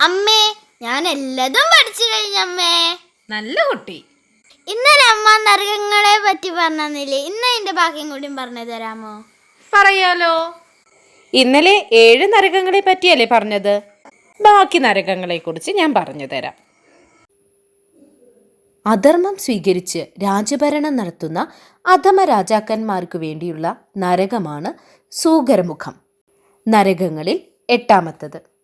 അമ്മേ ഞാൻ എല്ലാതും പഠിച്ചു കഴിഞ്ഞമ്മേ നല്ല കുട്ടി. ഇന്നലെ അമ്മ നരകങ്ങളെ പറ്റി പറഞ്ഞില്ലേ ഇന്ന് അതിന്റെ ബാക്കിയും കൂടി പറഞ്ഞു തരാമോ? പറയാലോ. ഇന്നലെ ഏഴ് നരകങ്ങളെ പറ്റിയല്ലേ പറഞ്ഞത്? ബാക്കി നരകങ്ങളെ കുറിച്ച് ഞാൻ പറഞ്ഞു തരാം. അധർമ്മം സ്വീകരിച്ച് രാജഭരണം നടത്തുന്ന അധമ രാജാക്കന്മാർക്ക് വേണ്ടിയുള്ള നരകമാണ് സൂകരമുഖം. നരകങ്ങളിൽ എട്ടാമത്തത്.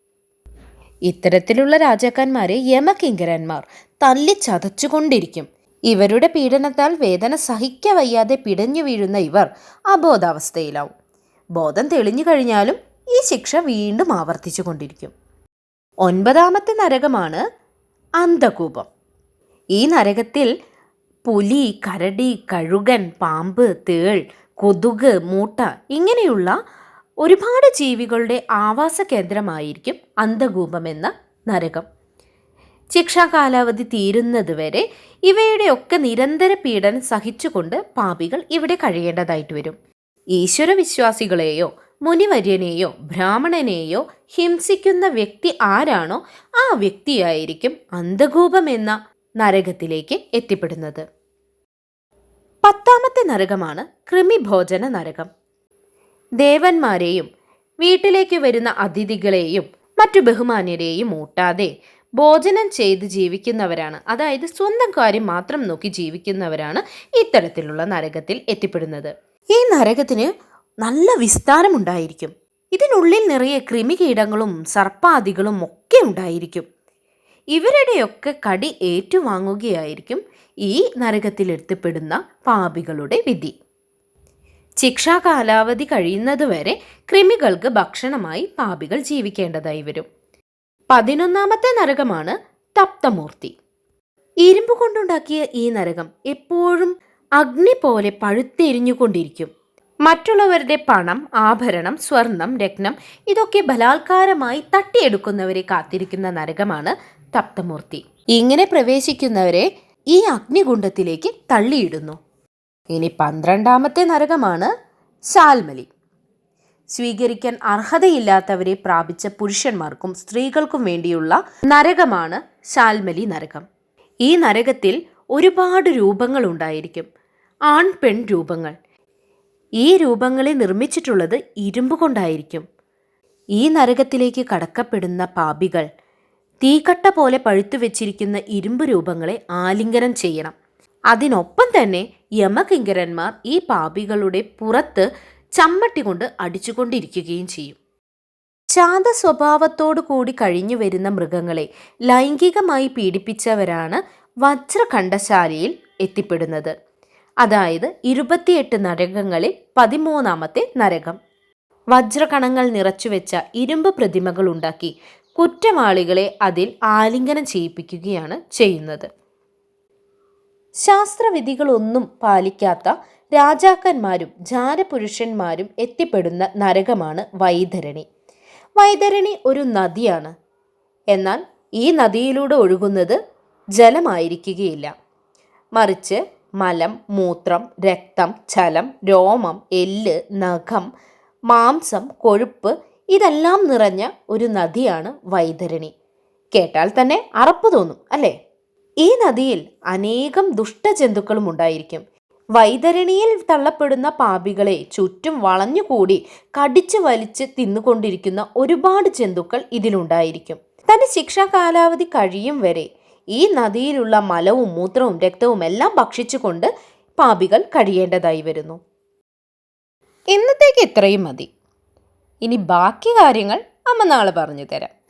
ഇത്തരത്തിലുള്ള രാജാക്കന്മാരെ യമകിങ്കരന്മാർ തല്ലിച്ചതച്ചുകൊണ്ടിരിക്കും ഇവരുടെ പീഡനത്താൽ വേദന സഹിക്ക വയ്യാതെ പിടഞ്ഞു വീഴുന്ന ഇവർ അബോധാവസ്ഥയിലാവും. ബോധം തെളിഞ്ഞു കഴിഞ്ഞാലും ഈ ശിക്ഷ വീണ്ടും ആവർത്തിച്ചു കൊണ്ടിരിക്കും. ഒൻപതാമത്തെ നരകമാണ് അന്ധകൂപം. ഈ നരകത്തിൽ പുലി കരടി കഴുകൻ പാമ്പ് തേൾ കൊതുക് മൂട്ട ഇങ്ങനെയുള്ള ഒരുപാട് ജീവികളുടെ ആവാസ കേന്ദ്രമായിരിക്കും അന്ധകൂപമെന്ന നരകം. ശിക്ഷാ കാലാവധി തീരുന്നതുവരെ ഇവയുടെയൊക്കെ നിരന്തര പീഡനം സഹിച്ചുകൊണ്ട് പാപികൾ ഇവിടെ കഴിയേണ്ടതായിട്ട് വരും. ഈശ്വര വിശ്വാസികളെയോ മുനിവര്യനെയോ ബ്രാഹ്മണനെയോ ഹിംസിക്കുന്ന വ്യക്തി ആരാണോ ആ വ്യക്തിയായിരിക്കും അന്ധകൂപം എന്ന നരകത്തിലേക്ക് എത്തിപ്പെടുന്നത്. പത്താമത്തെ നരകമാണ് കൃമിഭോജന നരകം. ദേവന്മാരെയും വീട്ടിലേക്ക് വരുന്ന അതിഥികളെയും മറ്റു ബഹുമാന്യരെയും ഊട്ടാതെ ഭോജനം ചെയ്ത് ജീവിക്കുന്നവരാണ്. അതായത് സ്വന്തം കാര്യം മാത്രം നോക്കി ജീവിക്കുന്നവരാണ് ഇത്തരത്തിലുള്ള നരകത്തിൽ എത്തിപ്പെടുന്നത്. ഈ നരകത്തിന് നല്ല വിസ്താരമുണ്ടായിരിക്കും. ഇതിനുള്ളിൽ നിറയെ കൃമികീടങ്ങളും സർപ്പാദികളും ഒക്കെ ഉണ്ടായിരിക്കും. ഇവരുടെയൊക്കെ കടി ഏറ്റുവാങ്ങുകയായിരിക്കും ഈ നരകത്തിൽ എത്തിപ്പെടുന്ന പാപികളുടെ വിധി. ശിക്ഷാ കാലാവധി കഴിയുന്നതുവരെ കൃമികൾക്ക് ഭക്ഷണമായി പാപികൾ ജീവിക്കേണ്ടതായി വരും. പതിനൊന്നാമത്തെ നരകമാണ് തപ്തമൂർത്തി. ഇരുമ്പ് കൊണ്ടുണ്ടാക്കിയ ഈ നരകം എപ്പോഴും അഗ്നി പോലെ പഴുത്തെരിഞ്ഞുകൊണ്ടിരിക്കും. മറ്റുള്ളവരുടെ പണം ആഭരണം സ്വർണം രത്നം ഇതൊക്കെ ബലാത്കാരമായി തട്ടിയെടുക്കുന്നവരെ കാത്തിരിക്കുന്ന നരകമാണ് തപ്തമൂർത്തി. ഇങ്ങനെ പ്രവേശിക്കുന്നവരെ ഈ അഗ്നികുണ്ഡത്തിലേക്ക് തള്ളിയിടുന്നു. ഇനി പന്ത്രണ്ടാമത്തെ നരകമാണ് ശാൽമലി. സ്വീകരിക്കാൻ അർഹതയില്ലാത്തവരെ പ്രാപിച്ച പുരുഷന്മാർക്കും സ്ത്രീകൾക്കും വേണ്ടിയുള്ള നരകമാണ് ശാൽമലി നരകം. ഈ നരകത്തിൽ ഒരുപാട് രൂപങ്ങൾ ഉണ്ടായിരിക്കും. ആൺ പെൺ രൂപങ്ങൾ. ഈ രൂപങ്ങളെ നിർമ്മിച്ചിട്ടുള്ളത് ഇരുമ്പ് കൊണ്ടായിരിക്കും. ഈ നരകത്തിലേക്ക് കടക്കപ്പെടുന്ന പാപികൾ തീക്കട്ട പോലെ പഴുത്തു വെച്ചിരിക്കുന്ന ഇരുമ്പ് രൂപങ്ങളെ ആലിംഗനം ചെയ്യണം. അതിനൊപ്പം തന്നെ യമകിങ്കരന്മാർ ഈ പാപികളുടെ പുറത്ത് ചമ്മട്ടി കൊണ്ട് അടിച്ചുകൊണ്ടിരിക്കുകയും ചെയ്യും. ശാന്ത സ്വഭാവത്തോടു കൂടി കഴിഞ്ഞു വരുന്ന മൃഗങ്ങളെ ലൈംഗികമായി പീഡിപ്പിച്ചവരാണ് വജ്രഖണ്ഡശാലയിൽ എത്തിപ്പെടുന്നത്. അതായത് ഇരുപത്തിയെട്ട് നരകങ്ങളിൽ പതിമൂന്നാമത്തെ നരകം. വജ്രകണങ്ങൾ നിറച്ചുവെച്ച ഇരുമ്പ് പ്രതിമകൾ ഉണ്ടാക്കി കുറ്റവാളികളെ അതിൽ ആലിംഗനം ചെയ്യിപ്പിക്കുകയാണ് ചെയ്യുന്നത്. ശാസ്ത്രവിധികളൊന്നും പാലിക്കാത്ത രാജാക്കന്മാരും ജാരപുരുഷന്മാരും എത്തിപ്പെടുന്ന നരകമാണ് വൈതരണി. വൈതരണി ഒരു നദിയാണ്. എന്നാൽ ഈ നദിയിലൂടെ ഒഴുകുന്നത് ജലമായിരിക്കുകയില്ല. മറിച്ച് മലം മൂത്രം രക്തം ചലം രോമം എല്ല് നഖം മാംസം കൊഴുപ്പ് ഇതെല്ലാം നിറഞ്ഞ ഒരു നദിയാണ് വൈതരണി. കേട്ടാൽ തന്നെ അറപ്പ് തോന്നും അല്ലേ? ഈ നദിയിൽ അനേകം ദുഷ്ടജന്തുക്കളും ഉണ്ടായിരിക്കും. വൈതരണിയിൽ തള്ളപ്പെടുന്ന പാപികളെ ചുറ്റും വളഞ്ഞുകൂടി കടിച്ചു വലിച്ച് തിന്നുകൊണ്ടിരിക്കുന്ന ഒരുപാട് ജന്തുക്കൾ ഇതിലുണ്ടായിരിക്കും. തന്റെ ശിക്ഷാ കാലാവധി കഴിയും വരെ ഈ നദിയിലുള്ള മലവും മൂത്രവും രക്തവും എല്ലാം ഭക്ഷിച്ചുകൊണ്ട് പാപികൾ കഴിയേണ്ടതായി വരുന്നു. ഇന്നത്തേക്ക് ഇത്രയും മതി. ഇനി ബാക്കി കാര്യങ്ങൾ അമ്മ നാളെ പറഞ്ഞു തരാം.